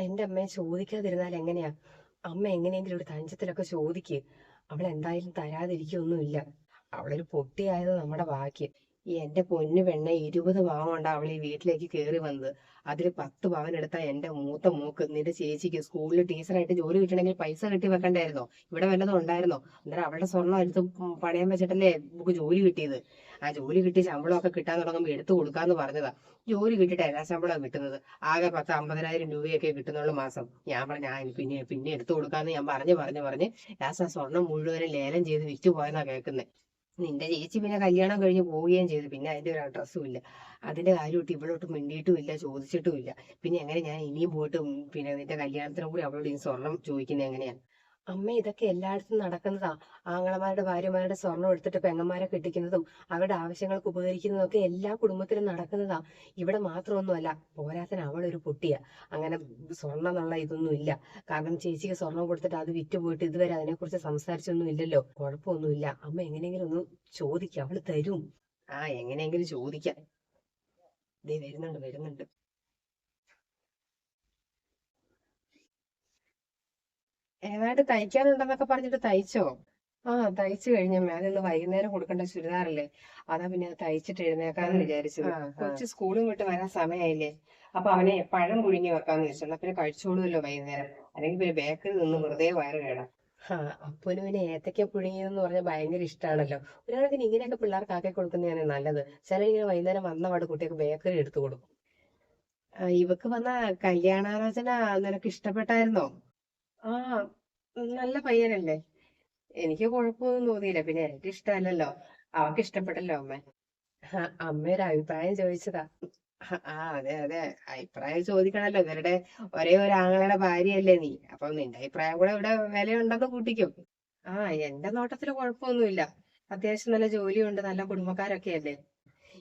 എന്റെ അമ്മയെ ചോദിക്കാതിരുന്നാൽ എങ്ങനെയാ? അമ്മ എങ്ങനെയെങ്കിലും ഒരു തഞ്ചത്തിലൊക്കെ ചോദിക്ക്. അവൾ എന്തായാലും തരാതിരിക്കൊന്നുമില്ല. അവളൊരു പൊട്ടിയായത് നമ്മുടെ ഭാഗ്യം. എന്റെ പൊന്നു പെണ്ണെ ഇരുപത് പവൻ കൊണ്ടാ ഈ വീട്ടിലേക്ക് കയറി വന്നത്. അതിൽ പത്ത് പവൻ എടുത്താ എന്റെ മൂത്ത മൂക്ക്. നിന്റെ ചേച്ചിക്ക് സ്കൂളിൽ ടീച്ചറായിട്ട് ജോലി കിട്ടണമെങ്കിൽ പൈസ കെട്ടി വെക്കണ്ടായിരുന്നോ? ഇവിടെ വല്ലതും ഉണ്ടായിരുന്നോ? അന്നേരം അവളുടെ സ്വർണം എടുത്ത് പണയം വെച്ചിട്ടല്ലേ നമുക്ക് ജോലി കിട്ടിയത്? ആ ജോലി കിട്ടി ശമ്പളമൊക്കെ കിട്ടാൻ തുടങ്ങുമ്പോൾ എടുത്തു കൊടുക്കാന്ന് പറഞ്ഞതാ. ജോലി കിട്ടിയിട്ട് എല്ലാ ശമ്പളമാണ് കിട്ടുന്നത്. ആകെ പത്ത് അമ്പതിനായിരം രൂപയൊക്കെ കിട്ടുന്നുള്ളൂ മാസം. ഞാൻ പറഞ്ഞു ഞാൻ പിന്നെ പിന്നെ എടുത്തു കൊടുക്കാന്ന് ഞാൻ പറഞ്ഞു പറഞ്ഞു പറഞ്ഞ് ലാസ്റ്റ് ആ സ്വർണം മുഴുവനും ലേലം ചെയ്ത് വിറ്റു പോയെന്നാ കേൾക്കുന്നത് നിന്റെ ചേച്ചി പിന്നെ കല്യാണം കഴിഞ്ഞ് പോവുകയും ചെയ്തു. പിന്നെ അതിന്റെ ഒരു അഡ്രസ്സും ഇല്ല. അതിന്റെ കാര്യമായിട്ട് ഇവളോട്ട് മിണ്ടിയിട്ടും ഇല്ല ചോദിച്ചിട്ടും ഇല്ല പിന്നെ എങ്ങനെ ഞാൻ ഇനിയും പോയിട്ട് പിന്നെ നിന്റെ കല്യാണത്തിനും കൂടി അവളോട് ഈ സ്വർണം ചോദിക്കുന്നത് എങ്ങനെയാ അമ്മ ഇതൊക്കെ എല്ലായിടത്തും നടക്കുന്നതാ. ആങ്ങളമാരുടെ ഭാര്യമാരുടെ സ്വർണം എടുത്തിട്ട് പെങ്ങന്മാരെ കെട്ടിക്കുന്നതും അവരുടെ ആവശ്യങ്ങൾക്ക് ഉപകരിക്കുന്നതും ഒക്കെ എല്ലാ കുടുംബത്തിലും നടക്കുന്നതാ. ഇവിടെ മാത്രമൊന്നുമല്ല പോരാത്തിന് അവളൊരു പൊട്ടിയ അങ്ങനെ സ്വർണം എന്നുള്ള ഇതൊന്നും ഇല്ല. കാരണം ചേച്ചിക്ക് സ്വർണം കൊടുത്തിട്ട് അത് വിറ്റ് പോയിട്ട് ഇതുവരെ അതിനെക്കുറിച്ച് സംസാരിച്ചൊന്നും ഇല്ലല്ലോ. കുഴപ്പമൊന്നുമില്ല. അമ്മ എങ്ങനെയെങ്കിലും ഒന്ന് ചോദിക്കാം അവൾ തരും. ആ എങ്ങനെയെങ്കിലും ചോദിക്കാം. ദേ വരുന്നുണ്ട് വരുന്നുണ്ട്. ഏതാണ്ട് തയ്ക്കാനുണ്ടെന്നൊക്കെ പറഞ്ഞിട്ട് തയ്ച്ചോ? ആ തയ്ച്ചു കഴിഞ്ഞാൽ മേലുള്ള വൈകുന്നേരം കൊടുക്കേണ്ട ചുരിദാറല്ലേ? അതാ പിന്നെ അത് തയ്ച്ചിട്ട് എഴുന്നേക്കാന്ന് വിചാരിച്ചത്. കൊച്ചു സ്കൂളും വിട്ട് വരാൻ സമയമായില്ലേ അപ്പൊ അവനെ പഴം പുഴുങ്ങി വെക്കാന്ന് വെച്ചു എന്നാ പിന്നെ കഴിച്ചോളൂല്ലോ വൈകുന്നേരം. അല്ലെങ്കിൽ പിന്നെ ബേക്കറി നിന്ന് വെറുതെ വയറ് കേടാ. അപ്പനും പിന്നെ ഏത്തക്ക പുഴുങ്ങിയതെന്ന് പറഞ്ഞാൽ ഭയങ്കര ഇഷ്ടമാണല്ലോ ഒരു കണക്കിന് ഇങ്ങനെയൊക്കെ പിള്ളേർക്ക് ആക്കി കൊടുക്കുന്നതാണ് നല്ലത്. ചിലരിങ്ങനെ വൈകുന്നേരം വന്ന പാട് കുട്ടികൾക്ക് ബേക്കറി എടുത്തു കൊടുക്കും. ആ, ഇവക്ക് വന്ന കല്യാണാലോചന നിനക്ക് ഇഷ്ടപ്പെട്ടായിരുന്നോ? ആ നല്ല പയ്യനല്ലേ? എനിക്ക് കുഴപ്പമൊന്നും തോന്നിയില്ല. പിന്നെ എനിക്ക് ഇഷ്ടമല്ലല്ലോ അവക്ക് ഇഷ്ടപ്പെട്ടല്ലോ അമ്മ? അമ്മയുടെ അഭിപ്രായം ചോദിച്ചതാ. ആ അതെ അതെ. അഭിപ്രായം ചോദിക്കണല്ലോ. ഇവരുടെ ഒരേ ഒരു ആങ്ങളുടെ ഭാര്യയല്ലേ നീ. അപ്പൊ നിന്റെ അഭിപ്രായം കൂടെ ഇവിടെ വിലയുണ്ടെന്ന് കൂട്ടിക്കും. ആ എന്റെ നോട്ടത്തിൽ കുഴപ്പമൊന്നുമില്ല. അത്യാവശ്യം നല്ല ജോലിയുണ്ട്. നല്ല കുടുംബക്കാരൊക്കെ അല്ലേ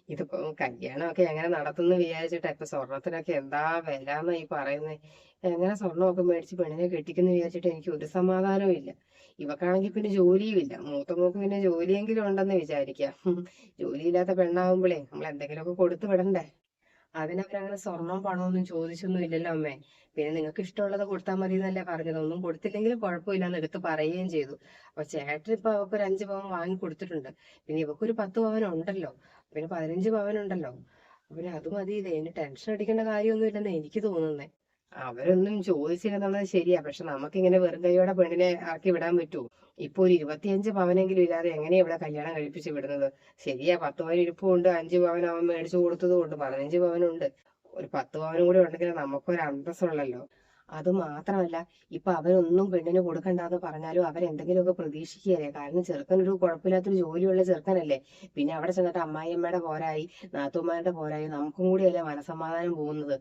ഇതിപ്പോ കല്യാണമൊക്കെ എങ്ങനെ നടത്തുന്നു വിചാരിച്ചിട്ടാ ഇപ്പൊ സ്വർണത്തിനൊക്കെ എന്താ വില എന്നാ ഈ പറയുന്നത് എങ്ങനെ സ്വർണമൊക്കെ മേടിച്ച് പെണ്ണിനെ കെട്ടിക്കുന്നു വിചാരിച്ചിട്ട് എനിക്ക് ഒരു സമാധാനവും ഇല്ല. ഇവക്കാണെങ്കിൽ പിന്നെ ജോലിയും ഇല്ല. മൂത്ത പിന്നെ ജോലിയെങ്കിലും ഉണ്ടെന്ന് വിചാരിക്കാം. ജോലിയില്ലാത്ത പെണ്ണാവുമ്പോഴേ നമ്മൾ എന്തെങ്കിലുമൊക്കെ കൊടുത്തു വിടണ്ടേ. അതിനവരങ്ങനെ സ്വർണവും പണമൊന്നും ചോദിച്ചൊന്നും ഇല്ലല്ലോ അമ്മേ. പിന്നെ നിങ്ങൾക്ക് ഇഷ്ടമുള്ളത് കൊടുത്താൽ മതി എന്നല്ലേ പറഞ്ഞത്. ഒന്നും കൊടുത്തില്ലെങ്കിലും കുഴപ്പമില്ലാന്ന് എടുത്ത് പറയുകയും ചെയ്തു. അപ്പൊ ചേട്ടൻ ഇപ്പൊ അവക്ക് ഒരു അഞ്ച് പവൻ വാങ്ങി കൊടുത്തിട്ടുണ്ട്. പിന്നെ ഇവക്കൊരു പത്ത് പവൻ ഉണ്ടല്ലോ പിന്നെ പതിനഞ്ച് പവൻ ഉണ്ടല്ലോ പിന്നെ അത് മതി ഇത് ഇനി ടെൻഷൻ അടിക്കേണ്ട കാര്യമൊന്നുമില്ലെന്ന് എനിക്ക് തോന്നുന്നേ. അവരൊന്നും ചോദിച്ചില്ലെന്നുള്ളത് ശരിയാ പക്ഷെ നമുക്കിങ്ങനെ വെറും കൈയോടെ പെണ്ണിനെ ആക്കി വിടാൻ പറ്റുമോ ഇപ്പൊ ഒരു ഇരുപത്തിയഞ്ച് പവനെങ്കിലും ഇല്ലാതെ എങ്ങനെയാ ഇവിടെ കല്യാണം കഴിപ്പിച്ച് വിടുന്നത്? ശരിയാ പത്ത് പവൻ ഇരിപ്പുണ്ട് അഞ്ച് പവൻ അവൻ മേടിച്ചു കൊടുത്തതും ഉണ്ട് പതിനഞ്ച് പവനുണ്ട്. ഒരു പത്ത് പവനും കൂടി ഉണ്ടെങ്കിൽ നമുക്കൊരു അന്തസ്സുള്ളല്ലോ. അത് മാത്രമല്ല ഇപ്പൊ അവരൊന്നും പെണ്ണിന് കൊടുക്കണ്ടെന്ന് പറഞ്ഞാലും അവരെന്തെങ്കിലുമൊക്കെ പ്രതീക്ഷിക്കുകയല്ലേ? കാരണം ചെറുക്കൻ ഒരു കുഴപ്പമില്ലാത്തൊരു ജോലിയുള്ള ചെറുക്കനല്ലേ? പിന്നെ അവിടെ ചെന്നിട്ട് അമ്മായിയമ്മയുടെ പോരായി നാത്തൂമാരുടെ പോരായി നമുക്കും കൂടിയല്ലേ മനസമാധാനം പോകുന്നത്.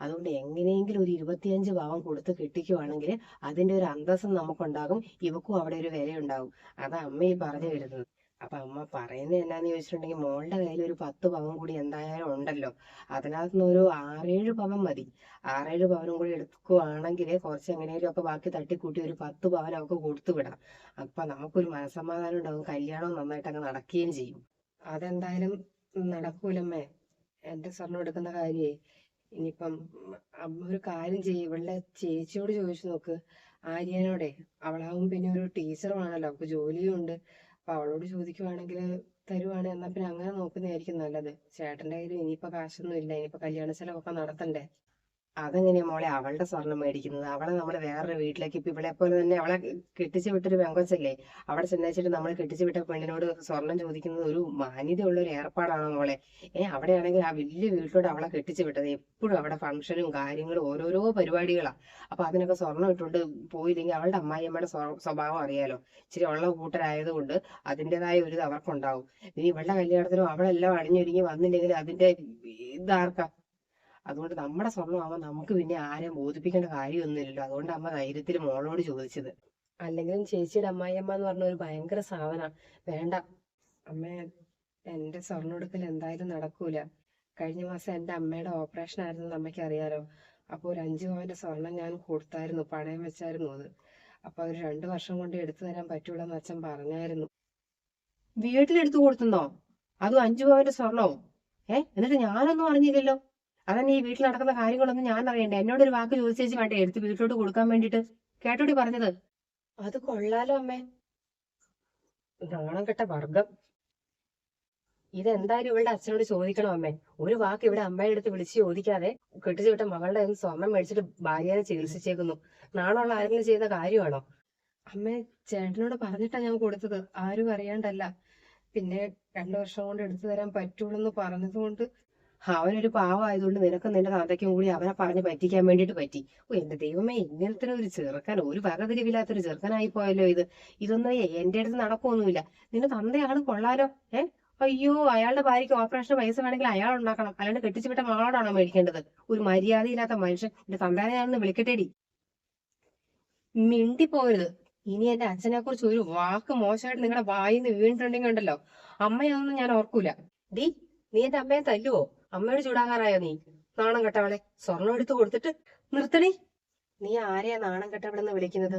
അതുകൊണ്ട് എങ്ങനെയെങ്കിലും ഒരു ഇരുപത്തിയഞ്ച് ഭാവം കൊടുത്ത് കെട്ടിക്കുവാണെങ്കിൽ അതിന്റെ ഒരു അന്തസ്സും നമുക്കുണ്ടാകും ഇവക്കും അവിടെ ഒരു വിലയുണ്ടാകും. അതാ അമ്മ ഈ പറഞ്ഞു വരുന്നത്. അപ്പൊ അമ്മ പറയുന്നത് എന്നാന്ന് ചോദിച്ചിട്ടുണ്ടെങ്കിൽ മോളുടെ കയ്യിൽ ഒരു പത്ത് പവൻ കൂടി എന്തായാലും ഉണ്ടല്ലോ. അതിനകത്ത് നിന്ന് ഒരു ആറേഴ് പവൻ മതി. ആറേഴ് പവനും കൂടി എടുക്കുകയാണെങ്കിൽ കുറച്ച് എങ്ങനെയും ഒക്കെ ബാക്കി തട്ടിക്കൂട്ടി ഒരു പത്ത് പവൻ അവൾക്ക് കൊടുത്തു വിടാം. അപ്പൊ നമുക്കൊരു മനസമാധാനം ഉണ്ടാവും. കല്യാണം നന്നായിട്ട് അങ്ങ് നടക്കുകയും ചെയ്യും. അതെന്തായാലും നടക്കൂലമ്മേ. എന്റെ സ്വർണം എടുക്കുന്ന കാര്യേ. ഇനിയിപ്പം ഒരു കാര്യം ചെയ്യും. ഇവളുടെ ചേച്ചിയോട് ചോദിച്ചു നോക്ക്. ആര്യനോടെ. അവളാവും പിന്നെ ഒരു ടീച്ചറുമാണല്ലോ അവൾക്ക് ജോലിയും ഉണ്ട്. അവളോട് ചോദിക്കുവാണെങ്കിൽ തരുവാണ് എന്നാ പിന്നെ അങ്ങനെ നോക്കുന്നതായിരിക്കും നല്ലത്. ചേട്ടന്റെ കയ്യിൽ ഇനിയിപ്പോ കാശൊന്നും ഇല്ല ഇനിയിപ്പോ കല്യാണ ചെലവൊക്കെ നടത്തണ്ടേ? അതെങ്ങനെയാ മോളെ? അവളുടെ സ്വർണം മേടിക്കുന്നത്. അവളെ നമ്മൾ വേറൊരു വീട്ടിലേക്ക് ഇപ്പൊ ഇവിടെ പോലെ തന്നെ അവളെ കെട്ടിച്ചു വിട്ടൊരു പെങ്കൊച്ചല്ലേ? അവിടെ ചെന്നേച്ചിട്ട് നമ്മൾ കെട്ടിച്ചു വിട്ട പെണ്ണിനോട് സ്വർണം ചോദിക്കുന്നത് ഒരു മാന്യതയുള്ള ഒരു ഏർപ്പാടാണോ മോളെ? ഏ അവിടെയാണെങ്കിൽ ആ വലിയ വീട്ടിലോട് അവളെ കെട്ടിച്ചു വിട്ടത് എപ്പോഴും അവിടെ ഫംഗ്ഷനും കാര്യങ്ങളും ഓരോരോ പരിപാടികളാ. അപ്പൊ അതിനൊക്കെ സ്വർണം ഇട്ടുകൊണ്ട് പോയില്ലെങ്കിൽ അവളുടെ അമ്മായിയമ്മയുടെ സ്വ- സ്വഭാവം അറിയാലോ? ഇച്ചിരി ഉള്ള കൂട്ടരായതുകൊണ്ട് അതിന്റെതായ ഒരു ഇത് അവർക്കുണ്ടാവും. ഇനി ഇവളുടെ കല്യാണത്തിനും അവളെല്ലാം അണിഞ്ഞൊരുങ്ങി വന്നില്ലെങ്കിൽ അതിന്റെ ഇതാർക്കാ? അതുകൊണ്ട് നമ്മുടെ സ്വർണമാകുമ്പോൾ നമുക്ക് പിന്നെ ആരെയും ബോധിപ്പിക്കേണ്ട കാര്യമൊന്നുമില്ലല്ലോ. അതുകൊണ്ട് അമ്മ ധൈര്യത്തിൽ മോളോട് ചോദിച്ചത്. അല്ലെങ്കിലും ചേച്ചിയുടെ അമ്മായിയമ്മ എന്ന് പറഞ്ഞ ഒരു ഭയങ്കര സാധന. വേണ്ട. അമ്മ എന്റെ സ്വർണം എടുക്കൽ എന്തായാലും നടക്കൂല. കഴിഞ്ഞ മാസം എന്റെ അമ്മയുടെ ഓപ്പറേഷൻ ആയിരുന്നു അമ്മയ്ക്ക് അറിയാലോ. അപ്പോൾ ഒരു അഞ്ചു പവന്റെ സ്വർണം ഞാൻ കൊടുത്തായിരുന്നു. പണയം വെച്ചായിരുന്നു അത്. അപ്പൊ ഒരു രണ്ടു വർഷം കൊണ്ട് എടുത്തു തരാൻ പറ്റൂലെന്ന് അച്ഛൻ പറഞ്ഞായിരുന്നു. വീട്ടിൽ വീട്ടിലെടുത്തു കൊടുത്തുന്നോ? അതും അഞ്ചു പവന്റെ സ്വർണവും ഏ? എന്നിട്ട് ഞാനൊന്നും അറിഞ്ഞില്ലല്ലോ. അതന്നെ ഈ വീട്ടിൽ നടക്കുന്ന കാര്യങ്ങളൊന്നും ഞാൻ അറിയണ്ടേ? എന്നോട് ഒരു വാക്ക് ചോദിച്ചേച്ച് വേണ്ടേ? എടുത്ത് വീട്ടിലോട്ട് കൊടുക്കാൻ വേണ്ടിട്ട് കേട്ടോടി പറഞ്ഞത്? അത് കൊള്ളാലോ അമ്മേ. നാണം കെട്ട വർഗം. ഇതെന്തായാലും ഇവളുടെ അച്ഛനോട് ചോദിക്കണം അമ്മേ. ഒരു വാക്ക് ഇവിടെ അമ്മയുടെ അടുത്ത് വിളിച്ച് ചോദിക്കാതെ കെട്ടിച്ചു വിട്ട മകളുടെ കയ്യിൽ നിന്ന് സ്വർണം മേടിച്ചിട്ട് ഭാര്യനെ ചികിത്സിച്ചേക്കുന്നു. നാണുള്ള ആരെങ്കിലും ചെയ്ത കാര്യമാണോ? അമ്മേ ചേട്ടനോട് പറഞ്ഞിട്ടാ ഞാൻ കൊടുത്തത്. ആരും അറിയാണ്ടല്ല. പിന്നെ രണ്ടു വർഷം കൊണ്ട് എടുത്തു തരാൻ പറ്റുള്ളൂ പറഞ്ഞത് കൊണ്ട് അവനൊരു പാവമായതുകൊണ്ട് നിനക്കും നിന്റെ താത്തയ്ക്കും കൂടി അവനെ പറഞ്ഞ് പറ്റിക്കാൻ വേണ്ടിയിട്ട് പറ്റി. ഓ എന്റെ ദൈവമേ ഇങ്ങനത്തെ ഒരു ചെറുക്കൻ ഒരു വകതിരിവില്ലാത്തൊരു ചെറുക്കനായി പോയല്ലോ ഇത്. ഇതൊന്നും എന്റെ അടുത്ത് നടക്കൊന്നുമില്ല നിന്റെ തന്തയാൾ കൊള്ളാലോ? ഏ? അയ്യോ അയാളുടെ ഭാര്യയ്ക്ക് ഓപ്പറേഷൻ പൈസ വേണമെങ്കിൽ അയാൾ ഉണ്ടാക്കണം. അല്ലാണ്ട് കെട്ടിച്ചു വിട്ട മകളോടാണോ മേടിക്കേണ്ടത്? ഒരു മര്യാദയില്ലാത്ത മനുഷ്യൻ. എന്റെ തന്താനെ വിളിക്കട്ടേടി. മിണ്ടി പോകരുത് ഇനി എന്റെ അച്ഛനെ കുറിച്ച് ഒരു വാക്ക് മോശമായിട്ട് നിങ്ങളുടെ വായിന്ന് വീണിട്ടുണ്ടെങ്കിൽ ഉണ്ടല്ലോ. അമ്മയൊന്നും ഞാൻ ഓർക്കൂല. ഡി നീ എന്റെ അമ്മയെ തല്ലുവോ? അമ്മയോട് ചൂടാകാറായോ നീ? നാണം കെട്ടവളെ സ്വർണം എടുത്തു കൊടുത്തിട്ട് നിർത്തണേ. നീ ആരെയാ നാണം കെട്ടവളെന്ന് വിളിക്കുന്നത്?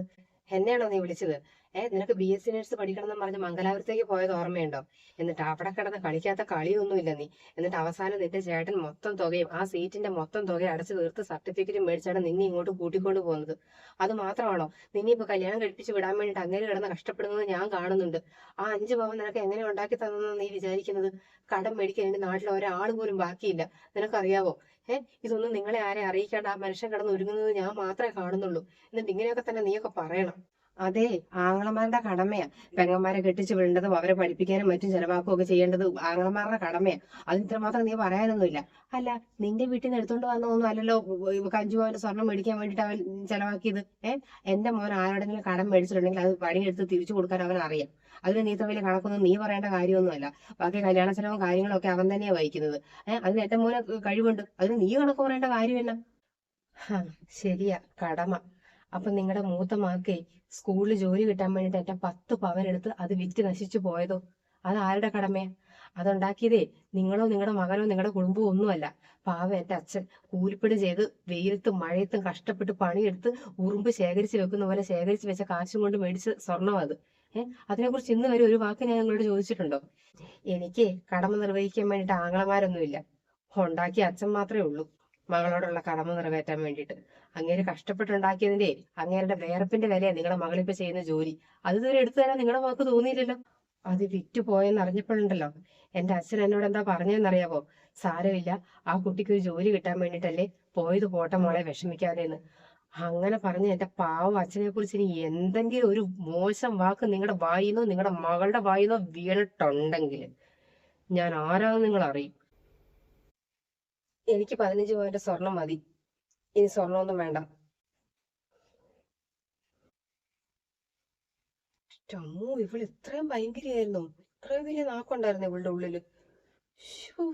എന്നെയാണോ നീ വിളിച്ചത്? ഏ നിനക്ക് ബി എസ് സി നേഴ്സ് പഠിക്കണം എന്ന് പറഞ്ഞ് മംഗലാപുരത്തേക്ക് പോയത് ഓർമ്മയുണ്ടോ? എന്നിട്ട് അവിടെ കിടന്ന് കളിക്കാത്ത കളിയൊന്നുമില്ല നീ. എന്നിട്ട് അവസാനം നിന്റെ ചേട്ടൻ മൊത്തം തുകയും ആ സീറ്റിന്റെ മൊത്തം തുകയും അടച്ചു തീർത്ത് സർട്ടിഫിക്കറ്റും മേടിച്ചാണ് നിന്നെ ഇങ്ങോട്ട് കൂട്ടിക്കൊണ്ട് പോകുന്നത്. അത് മാത്രമാണോ? നിന്നെ ഇപ്പൊ കല്യാണം കഴിപ്പിച്ച് വിടാൻ വേണ്ടിട്ട് അങ്ങനെ കിടന്ന് കഷ്ടപ്പെടുന്നത് ഞാൻ കാണുന്നുണ്ട്. ആ അഞ്ച് പവൻ നിനക്ക് എങ്ങനെ ഉണ്ടാക്കി തന്നെന്ന് നീ വിചാരിക്കുന്നത്? കടം മേടിക്കാൻ എന്റെ നാട്ടിൽ ഒരാൾ പോലും ബാക്കിയില്ല. നിനക്കറിയാവോ? ഏഹ് ഇതൊന്നും നിങ്ങളെ ആരെ അറിയിക്കാണ്ട് ആ മനുഷ്യൻ കിടന്ന് ഒരുങ്ങുന്നത് ഞാൻ മാത്രമേ കാണുന്നുള്ളൂ. എന്നിട്ട് ഇങ്ങനെയൊക്കെ തന്നെ നീയൊക്കെ പറയണം. അതെ ആങ്ങളമാരുടെ കടമയാ. പെങ്ങന്മാരെ കെട്ടിച്ച് വിടേണ്ടതും അവരെ പഠിപ്പിക്കാനും മറ്റും ചെലവാക്കുകയും ഒക്കെ ചെയ്യേണ്ടത് ആങ്ങളമാരുടെ കടമയാ. അത് ഇത്രമാത്രം നീ പറയാനൊന്നുമില്ല. അല്ല നിന്റെ വീട്ടിൽ നിന്ന് എടുത്തോണ്ട് വന്നതൊന്നും അല്ലല്ലോ അഞ്ചു സ്വർണം മേടിക്കാൻ വേണ്ടിട്ട് അവൻ ചെലവാക്കിയത്? ഏഹ് എന്റെ മോൻ ആരോടെങ്കിലും കടം മേടിച്ചിട്ടുണ്ടെങ്കിൽ അത് പണിയെടുത്ത് തിരിച്ചു കൊടുക്കാൻ അവൻ അറിയാം. അതിന് നീ തമ്മിൽ കണക്കൊന്നും നീ പറയേണ്ട കാര്യമൊന്നുമല്ല. ബാക്കി കല്യാണ ചെലവും കാര്യങ്ങളൊക്കെ അവൻ തന്നെയാ വഹിക്കുന്നത്. ഏഹ് അതിന് എന്റെ മോനെ കഴിവുണ്ട്. അതിന് നീ കണക്ക് പറയേണ്ട കാര്യം എന്നാ? ശരിയാ. കടമ. അപ്പൊ നിങ്ങളുടെ മൂത്ത മകൾക്ക് സ്കൂളിൽ ജോലി കിട്ടാൻ വേണ്ടിട്ട് എന്റെ പത്ത് പവൻ എടുത്ത് അത് വിറ്റ് നശിച്ചു പോയതോ? അത് ആരുടെ കടമയാ? അതുണ്ടാക്കിയതേ നിങ്ങളോ നിങ്ങളുടെ മകനോ നിങ്ങളുടെ കുടുംബമോ ഒന്നുമല്ല. പാവം എന്റെ അച്ഛൻ കൂലിപ്പണി ചെയ്ത് വെയിലത്തും മഴയത്തും കഷ്ടപ്പെട്ട് പണിയെടുത്ത് ഉറുമ്പ് ശേഖരിച്ച് വെക്കുന്ന പോലെ ശേഖരിച്ച് വെച്ച കാശും കൊണ്ട് മേടിച്ച സ്വർണം അത്. ഏഹ് അതിനെ കുറിച്ച് ഇന്ന് വരെ ഒരു വാക്ക് ഞാൻ നിങ്ങളോട് ചോദിച്ചിട്ടുണ്ടോ? എനിക്ക് കടമ നിർവഹിക്കാൻ വേണ്ടിട്ട് ആങ്ങളമാരൊന്നുമില്ല. ഉണ്ടാക്കിയ അച്ഛൻ മാത്രമേ ഉള്ളൂ. മകളോടുള്ള കടമ നിറവേറ്റാൻ വേണ്ടിയിട്ട്. അങ്ങേര് കഷ്ടപ്പെട്ടുണ്ടാക്കിയതിന്റെ അങ്ങേരുടെ വേർപ്പിന്റെ വിലയാണ് നിങ്ങളുടെ മകളിപ്പോ ചെയ്യുന്ന ജോലി. അത് ഇതുവരെ എടുത്തു തരാൻ നിങ്ങളുടെ മകൾക്ക് തോന്നിയില്ലല്ലോ. അത് വിറ്റു പോയെന്ന് അറിഞ്ഞപ്പോഴുണ്ടല്ലോ. എന്റെ അച്ഛൻ എന്നോട് എന്താ പറഞ്ഞതെന്നറിയാവോ സാരമില്ല. ആ കുട്ടിക്ക് ഒരു ജോലി കിട്ടാൻ വേണ്ടിട്ടല്ലേ പോയത് പോട്ടെ മോളെ വിഷമിക്കാതെന്ന്. അങ്ങനെ പറഞ്ഞ് എന്റെ പാവം അച്ഛനെ കുറിച്ച് ഇനി എന്തെങ്കിലും ഒരു മോശം വാക്ക് നിങ്ങളുടെ വായിന്നോ നിങ്ങളുടെ മകളുടെ വായിന്നോ വീണിട്ടുണ്ടെങ്കിൽ ഞാൻ ആരാന്ന് നിങ്ങൾ അറിയും എനിക്ക് പതിനഞ്ച് പവന്റെ സ്വർണം മതി. ഇനി സ്വർണമൊന്നും വേണ്ട. ഇവൾ ഇത്രയും ഭയങ്കരയായിരുന്നു. ഇത്രയും വലിയ നാക്കുണ്ടായിരുന്നു ഇവളുടെ ഉള്ളിൽ. ശ്ശോ.